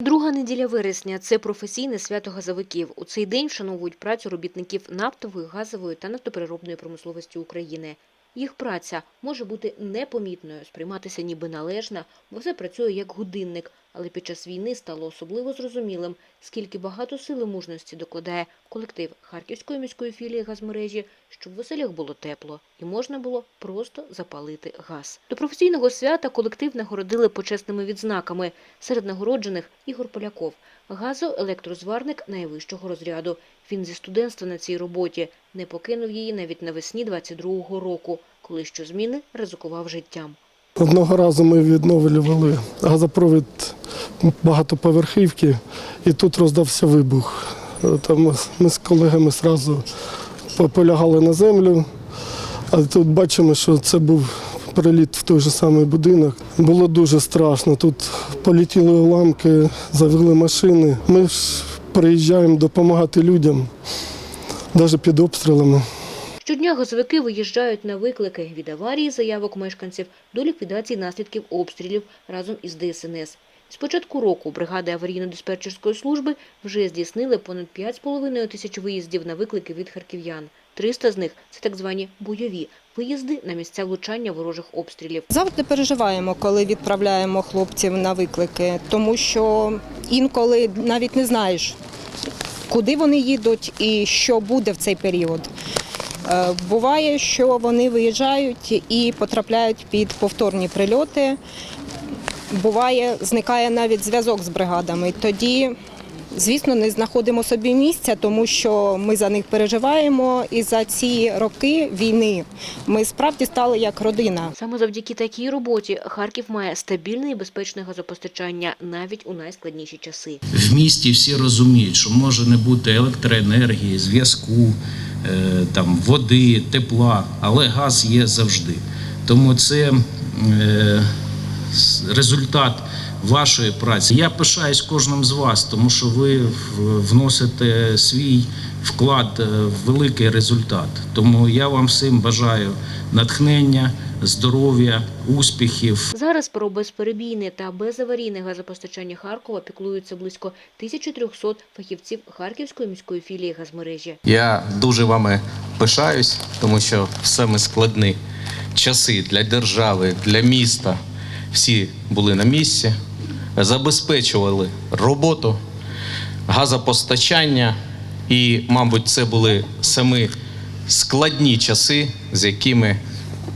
Друга неділя вересня це професійне свято газовиків. У цей день вшановують працю робітників нафтової, газової та нафтопереробної промисловості України. Їх праця може бути непомітною, сприйматися ніби належна, бо все працює як годинник. Але під час війни стало особливо зрозумілим, скільки багато сили мужності докладає колектив Харківської міської філії газмережі, щоб в оселях було тепло і можна було просто запалити газ. До професійного свята колектив нагородили почесними відзнаками. Серед нагороджених Ігор Поляков, газоелектрозварник найвищого розряду. Він зі студентства на цій роботі не покинув її навіть навесні 22-го року, коли щозміни ризикував життям. Одного разу ми відновлювали газопровід багатоповерхівки, і тут роздався вибух. Е, Там ми з колегами одразу полягали на землю, а тут бачимо, що це був приліт в той же самий будинок. Було дуже страшно. Тут полетіли уламки, завели машини. Ми ж приїжджаємо допомагати людям, навіть під обстрілами. Щодня газовики виїжджають на виклики від аварії заявок мешканців до ліквідації наслідків обстрілів разом із ДСНС. З початку року бригади аварійно-диспетчерської служби вже здійснили понад 5,5 тисяч виїздів на виклики від харків'ян. 300 з них – це так звані бойові виїзди на місця влучання ворожих обстрілів. Завжди переживаємо, коли відправляємо хлопців на виклики, тому що інколи навіть не знаєш, куди вони їдуть і що буде в цей період. Е, Буває, що вони виїжджають і потрапляють під повторні прильоти. Буває, зникає навіть зв'язок з бригадами. Тоді, звісно, не знаходимо собі місця, тому що ми за них переживаємо. І за ці роки війни ми справді стали як родина. Саме завдяки такій роботі Харків має стабільне і безпечне газопостачання навіть у найскладніші часи. В місті всі розуміють, що може не бути електроенергії, зв'язку, е, там, води, тепла, але газ є завжди. Тому це е, результат вашої праці. Я пишаюсь кожним з вас, тому що ви вносите свій вклад е, в великий результат. Тому я вам всім бажаю натхнення, здоров'я, успіхів. Зараз про безперебійне та безаварійне газопостачання Харкова піклуються близько 1300 фахівців Харківської міської філії газмережі. Я дуже вами пишаюсь, тому що в саме складні часи для держави, для міста всі були на місці, забезпечували роботу, газопостачання, і, мабуть, це були самі складні часи, з якими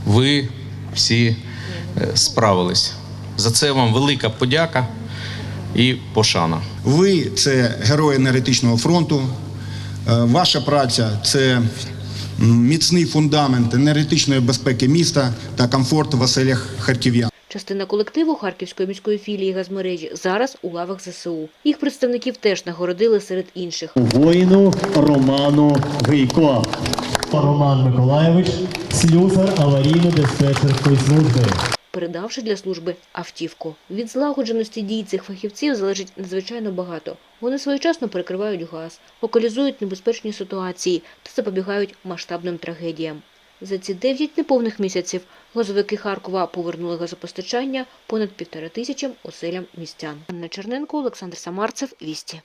ви всі е, справились. За це вам велика подяка і пошана. Ви це герої енергетичного фронту. Е, Ваша праця це міцний фундамент енергетичної безпеки міста та комфорт в оселях харків'ян. Частина колективу Харківської міської філії газмережі зараз у лавах ЗСУ. Їх представників теж нагородили серед інших. воїну Роману Гейко. Роман Миколаєвич, слюсар аварійно-диспетчерської служби. передавши для служби автівку. Від злагодженості дій цих фахівців залежить надзвичайно багато. Вони своєчасно перекривають газ, локалізують небезпечні ситуації та запобігають масштабним трагедіям. За ці дев'ять неповних місяців газовики Харкова повернули газопостачання понад півтора тисячам оселям містян. Анна Черненко, Олександр Самарцев, Вісті.